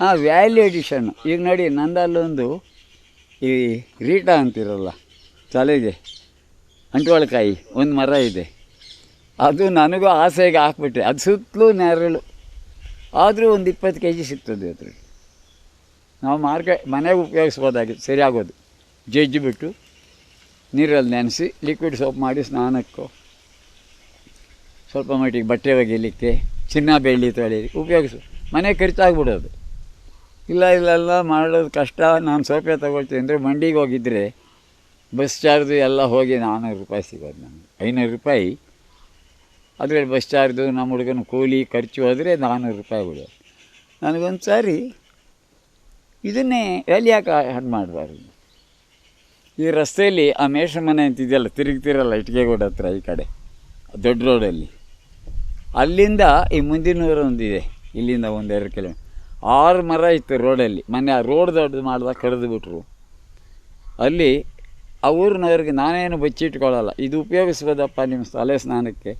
ಹಾಂ value addition. ಈಗ ನೋಡಿ, ನಂದಲ್ಲೊಂದು ಈ ರೀಟಾ ಅಂತಿರಲ್ಲ, ತಲೆಗೆ, ಅಂಟುವಳಕಾಯಿ, ಒಂದು ಮರ ಇದೆ. ಅದು ನನಗೂ ಆಸೆಗೆ ಹಾಕ್ಬಿಟ್ಟೆ ಅದು ಸುತ್ತಲೂ ನೆರಳು. ಆದರೂ ಒಂದು ಇಪ್ಪತ್ತು ಕೆ ಜಿ ಸಿಗ್ತದೆ ಅದ್ರಲ್ಲಿ. ನಾವು ಮಾರ್ಕೆಟ್ ಮನೆಗೆ ಉಪಯೋಗಿಸ್ಬೋದಾಗಿತ್ತು ಸರಿಯಾಗೋದು. ಆಗೋದು ಜಜ್ಜಿ ಬಿಟ್ಟು, ನೀರಲ್ಲಿ ನೆನೆಸಿ ಲಿಕ್ವಿಡ್ ಸೋಪ್ ಮಾಡಿ ಸ್ನಾನಕ್ಕೂ, ಸ್ವಲ್ಪ ಮಟ್ಟಿಗೆ ಬಟ್ಟೆ ಒಗೆಯಲಿಕ್ಕೆ, ಚಿನ್ನ ಬೆಳ್ಳಿ ತೊಳೆಯಲಿಕ್ಕೆ ಉಪಯೋಗಿಸು. ಮನೆ ಖರ್ಚಾಗ್ಬಿಡೋದು. ಇಲ್ಲ ಇಲ್ಲೆಲ್ಲ ಮಾಡೋದು ಕಷ್ಟ. ನಾನು ಸೋಪೆ ತೊಗೊಳ್ತೀನಿ ಅಂದರೆ ಮಂಡಿಗೆ ಹೋಗಿದ್ದರೆ ಬಸ್ ಚಾರ್ಜು ಎಲ್ಲ ಹೋಗಿ ನಾನ್ನೂರು ರೂಪಾಯಿ ಸಿಗೋದು ನಮಗೆ. ಐನೂರು ರೂಪಾಯಿ. ಅದರಲ್ಲಿ ಬಸ್ ಚಾರ್ಜು ನಮ್ಮ ಹುಡುಗನ ಕೂಲಿ ಖರ್ಚು ಹೋದರೆ ನಾನ್ನೂರು ರೂಪಾಯಿ ಬಿಡೋದು ನನಗೊಂದು ಸಾರಿ ಇದನ್ನೇ ಎಲ್ಲಿ ಯಾಕೆ ಹಾಗೆ ಮಾಡಬಾರ್ದು? ಈ ರಸ್ತೆಯಲ್ಲಿ ಆ ಮೇಷ ಮನೆ ಅಂತಿದೆಯಲ್ಲ, ತಿರುಗ್ತಿರಲ್ಲ ಇಟ್ಕೆಗೋಡ ಹತ್ರ ಈ ಕಡೆ, ದೊಡ್ಡ ರೋಡಲ್ಲಿ ಅಲ್ಲಿಂದ ಈ ಮುಂದಿನೂರು ಒಂದಿದೆ, ಇಲ್ಲಿಂದ ಒಂದೆರಡು ಕಿಲೋಮೀಟರ್ ಆರು ಮರ ಇತ್ತು ರೋಡಲ್ಲಿ. ಮೊನ್ನೆ ಆ ರೋಡ್ ದೊಡ್ಡದು ಮಾಡಿದಾಗ ಕಡಿದು ಬಿಟ್ರು. ಅಲ್ಲಿ ಆ ಊರಿನವ್ರಿಗೆ ನಾನೇನು ಬಚ್ಚಿಟ್ಕೊಳ್ಳಲ್ಲ ಇದು ಉಪಯೋಗಿಸ್ಬೋದಪ್ಪ ನಿಮ್ಮ ತಲೆ ಸ್ನಾನಕ್ಕೆ?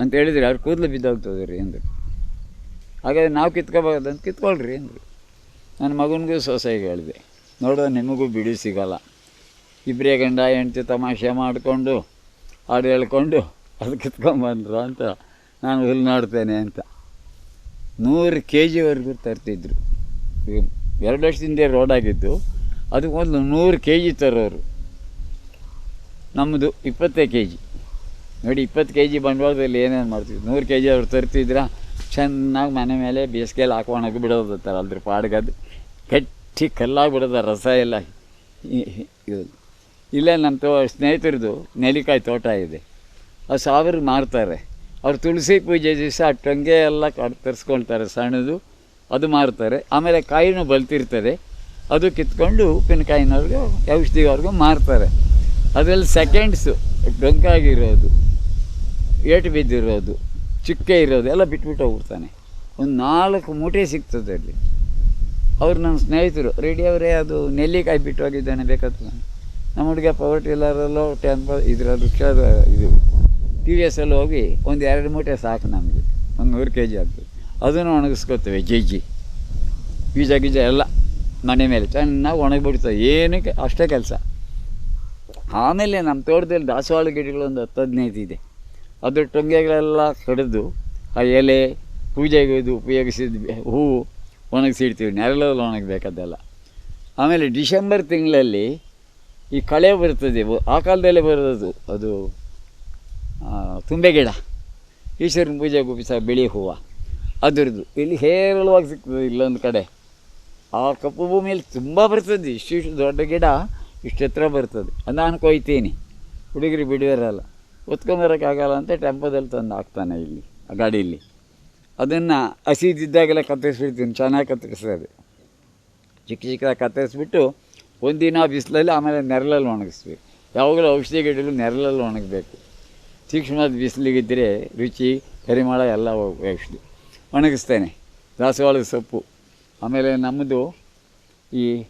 ಅಂತ ಹೇಳಿದ್ರೆ. ಅವ್ರು ಕೂದಲು ಬಿದ್ದೋಗ್ತದೆ ರೀ ಅಂದರು ಹಾಗಾದ್ರೆ ನಾವು ಕಿತ್ಕೋಬಾರ್ದು ಅಂತ ಕಿತ್ಕೊಳ್ರಿ ಅಂದರು ನನ್ನ ಮಗನಿಗೂ ಸೊಸೆಗೆ ಹೇಳಿದೆ. ನೋಡೋ, ನಿಮಗೂ ಬಿಡಿ ಸಿಗಲ್ಲ. ಇಬ್ಬರೇ ಗಂಡ, ಹೆಂಡತಿ ತಮಾಷೆ ಮಾಡಿಕೊಂಡು, ಹಾಡು ಹೇಳ್ಕೊಂಡು, ಅದು ಕಿತ್ಕೊಂಬಂದ್ರು ಅಂತ ನಾನು ಹುಲ್ಲು ನೋಡ್ತೇನೆ ಅಂತ. ನೂರು ಕೆ ಜಿವರೆಗೂ ತರ್ತಿದ್ರು ಎರಡು ವರ್ಷದಿಂದ ರೋಡ್ ಆಗಿದ್ದು ಅದಕ್ಕೆ ಮೊದಲು ನೂರು ಕೆ ಜಿ ತರೋರು. ನಮ್ಮದು ಇಪ್ಪತ್ತೇ ಕೆ ಜಿ ನೋಡಿ, ಇಪ್ಪತ್ತು ಕೆ ಜಿ ಬಂಡವಾಳದಲ್ಲಿ ಏನೇನು ಮಾಡ್ತೀವಿ? ನೂರು ಕೆ ಜಿ ಅವ್ರು ತರ್ತಿದ್ರ? ಚೆನ್ನಾಗಿ ಮನೆ ಮೇಲೆ ಬೇಸಿಗೆಯಲ್ಲಿ ಹಾಕೋಣಕ್ಕೆ ಬಿಡೋದು ತರ ಅದ್ರ ಪಾಡ್ಗದು ಗಟ್ಟಿ ಕಲ್ಲಾಗಿ ಬಿಡೋದು ರಸ ಎಲ್ಲ. ಇಲ್ಲ ಇಲ್ಲೇ ನನ್ನ ತೋ, ಸ್ನೇಹಿತರದು ನೆಲ್ಲಿಕಾಯಿ ತೋಟ ಇದೆ. ಅದು ಸಾವಿರ ಮಾರ್ತಾರೆ. ಅವ್ರು ತುಳಸಿ ಪೂಜೆ ದಿವಸ ಆ ಟೊಂಗೆ ಎಲ್ಲ ಕಡ್ ತರಿಸ್ಕೊಳ್ತಾರೆ ಸಣ್ಣದು, ಅದು ಮಾರ್ತಾರೆ. ಆಮೇಲೆ ಕಾಯಿನೂ ಬಲ್ತಿರ್ತದೆ. ಅದು ಕಿತ್ಕೊಂಡು ಉಪ್ಪಿನಕಾಯಿನವ್ರಿಗೆ ಔಷಧಿವರೆಗೂ ಮಾರ್ತಾರೆ. ಅದರಲ್ಲಿ ಸೆಕೆಂಡ್ಸು ಡೊಂಕಾಗಿರೋದು ಏಟು ಬಿದ್ದಿರೋದು, ಚಿಕ್ಕೆ ಇರೋದು, ಎಲ್ಲ ಬಿಟ್ಬಿಟ್ಟು ಹೋಗ್ಬಿಡ್ತಾನೆ. ಒಂದು ನಾಲ್ಕು ಮೂಟೆ ಸಿಗ್ತದೆ ಅಲ್ಲಿ. ಅವ್ರು ನನ್ನ ಸ್ನೇಹಿತರು ರೆಡಿ ಅವರೇ, ಅದು ನೆಲ್ಲಿಕಾಯಿ ಬಿಟ್ಟು ಹೋಗಿದ್ದಾನೆ ಬೇಕಾಗ್ತದೆ ನಮ್ಮ ಹುಡುಗ ಪವರ್ ಟಿಲ್ಲರಲ್ಲೋ ಇದ್ರ ರಿಕ್ಷಾದ ಇದು. ಟಿ ವಿ ಎಸ್ಸಲ್ಲಿ ಹೋಗಿ ಒಂದು ಎರಡು ಮೂಟೆ ಸಾಕು ನಮಗೆ. ಒಂದು ನೂರು ಕೆ ಜಿ ಆಗ್ತದೆ ಅದನ್ನು ಒಣಗಿಸ್ಕೊತೇವೆ, ಜಜ್ಜಿ. ಬೀಜ ಗೀಜ ಎಲ್ಲ ಮನೆ ಮೇಲೆ ಚೆನ್ನಾಗಿ ಒಣಗಿಬಿಡ್ತದೆ. ಏನಕ್ಕೆ ಅಷ್ಟೇ ಕೆಲಸ. ಆಮೇಲೆ ನಮ್ಮ ತೋಟದಲ್ಲಿ ದಾಸವಾಳ ಗಿಡಗಳು ಒಂದು ಹತ್ತು ಹದಿನೈದು ಇದೆ. ಅದು ಟೊಂಗೆಗಳೆಲ್ಲ ಕಡಿದು ಆ ಎಲೆ ಪೂಜೆಗೆ ಇದು ಉಪಯೋಗಿಸಿದ ಹೂವು ಒಣಗಿಸಿಡ್ತೀವಿ ನೆರಳಲ್ಲಿ ಒಣಗಬೇಕದೆಲ್ಲ. ಆಮೇಲೆ ಡಿಸೆಂಬರ್ ತಿಂಗಳಲ್ಲಿ ಈ ಕಳೆ ಬರ್ತದೆ. ಆ ಕಾಲದಲ್ಲೇ ಬರೋದು ಅದು ತುಂಬೆ ಗಿಡ ಈಶ್ವರನ ಪೂಜೆ ಗುಪ್ಪಿಸ ಬಿಳಿ ಹೂವು. ಅದರದ್ದು. ಇಲ್ಲಿ ಹೇರಳವಾಗಿ ಸಿಗ್ತದೆ ಇಲ್ಲೊಂದು ಕಡೆ. ಆ ಕಪ್ಪು ಭೂಮಿಯಲ್ಲಿ ತುಂಬ ಬರ್ತದೆ. ಇಷ್ಟು ಇಷ್ಟು ದೊಡ್ಡ ಗಿಡ, ಇಷ್ಟು ಹತ್ರ ಬರ್ತದೆ. ನಾನು ಕೊಯ್ತೀನಿ. ಹುಡುಗರು ಬಿಡುವರಲ್ಲ. ಹೊತ್ಕೊಂಬರೋಕ್ಕಾಗಲ್ಲ ಅಂತ ಟೆಂಪೋದಲ್ಲಿ ತಂದು ಹಾಕ್ತಾನೆ ಇಲ್ಲಿ, ಆ ಗಾಡಿಯಲ್ಲಿ. ಅದನ್ನು ಹಸಿದಿದ್ದಾಗೆಲ್ಲ ಕತ್ತರಿಸ್ಬಿಡ್ತೀನಿ. ಚೆನ್ನಾಗಿ ಕತ್ತರಿಸ್ತದೆ. ಚಿಕ್ಕ ಚಿಕ್ಕದಾಗಿ ಕತ್ತರಿಸ್ಬಿಟ್ಟು ಒಂದಿನ ಬಿಸಿಲಲ್ಲಿ ಆಮೇಲೆ ನೆರಳಲ್ಲಿ ಒಣಗಿಸ್ಬೇಕು. ಯಾವಾಗಲೂ ಔಷಧಿ ಗಿಡಗಳು ನೆರಳಲ್ಲಿ ಒಣಗಬೇಕು. ತೀಕ್ಷ್ಣವಾದ ಬಿಸಿಲಿಗಿದ್ದರೆ ರುಚಿ, ಕರಿಮಳ ಎಲ್ಲ ಔಷಧಿ ಒಣಗಿಸ್ತೇನೆ. ದಾಸವಾಳದ ಸೊಪ್ಪು. ಆಮೇಲೆ ನಮ್ಮದು ಈ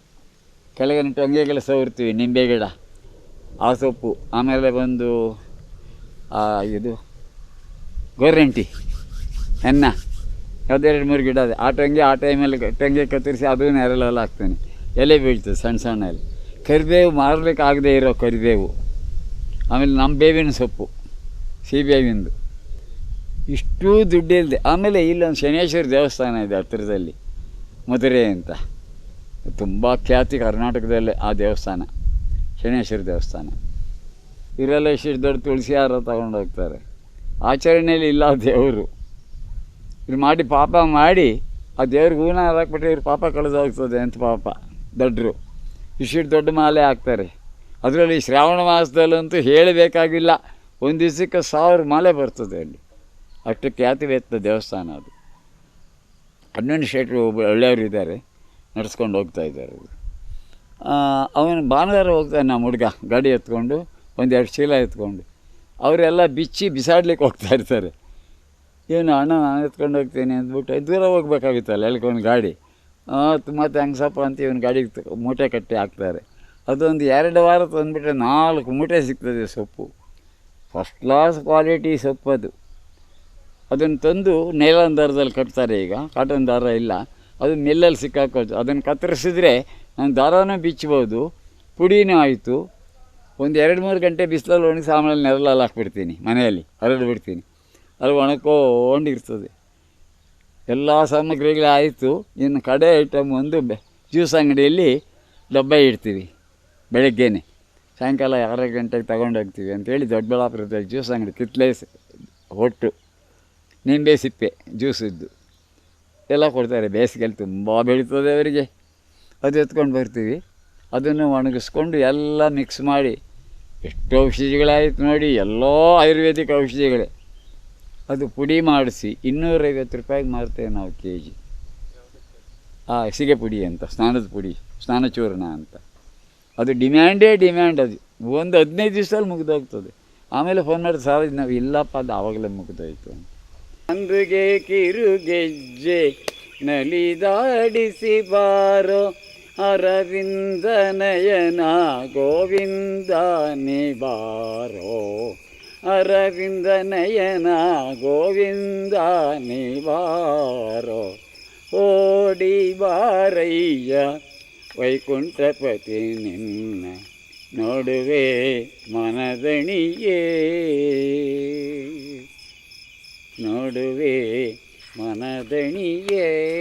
ಕೆಳಗಿನ ಟೊಂಗೆಗೆಲ್ಲ ಸವರ್ತೀವಿ ನಿಂಬೆ ಗಿಡ. ಆ ಸೊಪ್ಪು. ಆಮೇಲೆ ಬಂದು ಇದು ಗೋರೆಂಟಿ ಎನ್ನ. ಯಾವುದೆರಡು ಮೂರು ಗಿಡ ಇದೆ. ಆ ಟೊಂಗೆ, ಆ ಟೈಮಲ್ಲಿ ಟೊಂಗೆ ಕತ್ತರಿಸಿ ಅದು ನೆರಳೆಲ್ಲ ಹಾಕ್ತೇನೆ. ಎಲೆ ಬೀಳ್ತದೆ ಸಣ್ಣ ಸಣ್ಣ ಎಲೆ ಕರಿಬೇವು ಮಾರಲಿಕ್ಕೆ ಆಗದೆ ಇರೋ ಕರಿಬೇವು. ಆಮೇಲೆ ನಮ್ಮ ಬೇವಿನ ಸೊಪ್ಪು. ಸೀಬೇವಿಂದು ಇಷ್ಟೂ ದುಡ್ಡು ಇಲ್ಲದೆ ಆಮೇಲೆ ಇಲ್ಲೊಂದು ಶನೇಶ್ವರ ದೇವಸ್ಥಾನ ಇದೆ ಹತ್ತಿರದಲ್ಲಿ, ಮಧುರೆ ಅಂತ. ತುಂಬ ಖ್ಯಾತಿ ಕರ್ನಾಟಕದಲ್ಲೇ ಆ ದೇವಸ್ಥಾನ, ಶನೇಶ್ವರ ದೇವಸ್ಥಾನ. ಇರೋಲ್ಲ ಇಷ್ಟು ದೊಡ್ಡ ತುಳಸಿ ಹಾರ ಹೋಗ್ತಾರೆ. ಆಚರಣೆಯಲ್ಲಿ ಇಲ್ಲ ದೇವರು. ಇವ್ರು ಮಾಡಿ ಪಾಪ ಮಾಡಿ, ಆ ದೇವ್ರಿಗೆ ಹೂನ ಹಾಕ್ಬಿಟ್ರೆ ಇವ್ರ ಪಾಪ ಕಳೆದು ಹೋಗ್ತದೆ ಅಂತ ಪಾಪ ದೊಡ್ಡರು ಇಷ್ಟು ದೊಡ್ಡ ಮಾಲೆ ಹಾಕ್ತಾರೆ. ಅದರಲ್ಲಿ ಶ್ರಾವಣ ಮಾಸದಲ್ಲಂತೂ ಹೇಳಬೇಕಾಗಿಲ್ಲ. ಒಂದು ದಿವಸಕ್ಕೆ ಸಾವಿರ ಮಾಲೆ ಬರ್ತದೆ ಅಲ್ಲಿ. ಅಷ್ಟು ಖ್ಯಾತಿ ಖ್ಯಾತಿವೆತ್ತ ದೇವಸ್ಥಾನ ಅದು. ಒಬ್ಬ ಒಳ್ಳೆಯವರು ಇದ್ದಾರೆ, ನಡೆಸ್ಕೊಂಡು ಹೋಗ್ತಾ ಇದ್ದಾರೆ ಅವನು ಭಾನುವಾರ ಹೋಗ್ತಾನೆ ನಮ್ಮ ಹುಡುಗ, ಗಾಡಿ ಎತ್ಕೊಂಡು, ಒಂದೆರಡು ಚೀಲ ಎತ್ಕೊಂಡು. ಅವರೆಲ್ಲ ಬಿಚ್ಚಿ ಬಿಸಾಡ್ಲಿಕ್ಕೆ ಹೋಗ್ತಾ ಇರ್ತಾರೆ. ಏನು ಅಣ್ಣ, ನಾನು ಎತ್ಕೊಂಡು ಹೋಗ್ತೀನಿ ಅಂದ್ಬಿಟ್ಟು, ದೂರ ಹೋಗ್ಬೇಕಾಗಿತ್ತಲ್ಲ ಎಳ್ಕೊಂಡು ಗಾಡಿ. ತುಂಬ ಹೆಂಗಸಪ್ಪ ಅಂತ ಇವನು ಗಾಡಿಗೆ ಮೂಟೆ ಕಟ್ಟಿ ಹಾಕ್ತಾರೆ. ಅದೊಂದು ಎರಡು ವಾರ ತಂದುಬಿಟ್ರೆ ನಾಲ್ಕು ಮೂಟೆ ಸಿಗ್ತದೆ ಸೊಪ್ಪು. ಫಸ್ಟ್ ಕ್ಲಾಸ್ ಕ್ವಾಲಿಟಿ ಸೊಪ್ಪು ಅದು ಅದನ್ನು ತಂದು ನೈಲಾನ್ ದಾರದಲ್ಲಿ ಕಟ್ತಾರೆ ಈಗ. ಕಾಟನ್ ದಾರ ಇಲ್ಲ. ಅದು ಮಿಲ್ಲಲ್ಲಿ ಸಿಕ್ಕಾಕೋದು ಅದನ್ನು ಕತ್ತರಿಸಿದ್ರೆ ನಾನು ದಾರನೂ ಬಿಚ್ಚಬೋದು ಪುಡಿನೂ ಆಯಿತು. ಒಂದು ಎರಡು ಮೂರು ಗಂಟೆ ಬಿಸಿಲಲ್ಲಿ ಒಣಗಿಸಿ ಆಮೇಲೆ ನೆರಳಲ್ಲಿ ಹಾಕ್ಬಿಡ್ತೀನಿ. ಮನೆಯಲ್ಲಿ ಹರಡು ಬಿಡ್ತೀನಿ. ಅದು ಒಣಕೊಂಡಿರ್ತದೆ ಎಲ್ಲ ಸಾಮಗ್ರಿಗಳೇ ಆಯಿತು. ಇನ್ನು ಕಡೆ ಐಟಮ್ ಒಂದು ಜ್ಯೂಸ್ ಅಂಗಡಿಯಲ್ಲಿ ಡಬ್ಬ ಇಡ್ತೀವಿ. ಬೆಳಗ್ಗೆನೆ. ಸಾಯಂಕಾಲ ಆರು ಗಂಟೆಗೆ ತಗೊಂಡೋಗ್ತೀವಿ ಅಂತೇಳಿ ದೊಡ್ಡಬಳ್ಳಾಪುರದಲ್ಲಿ ಜ್ಯೂಸ್ ಅಂಗಡಿ ಕಿತ್ಲೆ ಸ್- ಹೊಟ್ಟು. ನಿಂಬೆ ಸಿಪ್ಪೆ ಜ್ಯೂಸಿದ್ದು ಎಲ್ಲ ಕೊಡ್ತಾರೆ, ಬೇಸಿಗೆಯಲ್ಲಿ ತುಂಬ ಬೆಳೀತದೆ ಅವರಿಗೆ. ಅದು ಎತ್ಕೊಂಡು ಬರ್ತೀವಿ. ಅದನ್ನು ಒಣಗಿಸ್ಕೊಂಡು ಎಲ್ಲ ಮಿಕ್ಸ್ ಮಾಡಿ, ಎಷ್ಟು ಔಷಧಿಗಳಾಯಿತು ನೋಡಿ, ಎಲ್ಲ ಆಯುರ್ವೇದಿಕ್ ಔಷಧಿಗಳೇ. ಅದು ಪುಡಿ ಮಾಡಿಸಿ, ಇನ್ನೂರೈವತ್ತು ರೂಪಾಯಿಗೆ ಮಾರ್ತೇವೆ ನಾವು ಕೆ ಜಿ ಆ, ಸಿಗೆ ಪುಡಿ ಅಂತ, ಸ್ನಾನದ ಪುಡಿ, ಸ್ನಾನಚೂರ್ಣ ಅಂತ. ಅದು ಡಿಮ್ಯಾಂಡೇ ಡಿಮ್ಯಾಂಡ್ ಅದು. ಒಂದು ಹದಿನೈದು ದಿವಸದಲ್ಲಿ ಮುಗಿದೋಗ್ತದೆ. ಆಮೇಲೆ ಫೋನ್ ಮಾಡಿ ಸಾಲ ನಾವು ಇಲ್ಲಪ್ಪ ಅದು ಆವಾಗಲೇ ಮುಗಿದೋಯ್ತು ಅಂದಿಗೆ ಕಿರುಗೆಜ್ಜೆ ನಲಿದಾಡಿಸಿ ಬಾರೋ ಅರವಿಂದ ನಯನ ಗೋವಿಂದ ನಿಬಾರೋ ಅರವಿಂದ ನಯನ ಗೋವಿಂದ ನಿಬಾರೋ ಓಡಿ ಬಾರಯ್ಯ ವೈಕುಂಠಪತಿ ನಿನ್ನ ನೋಡುವೆ ಮನದಣಿಯೇ. ನೋಡುವೆ ಮನದಣಿಯೇ.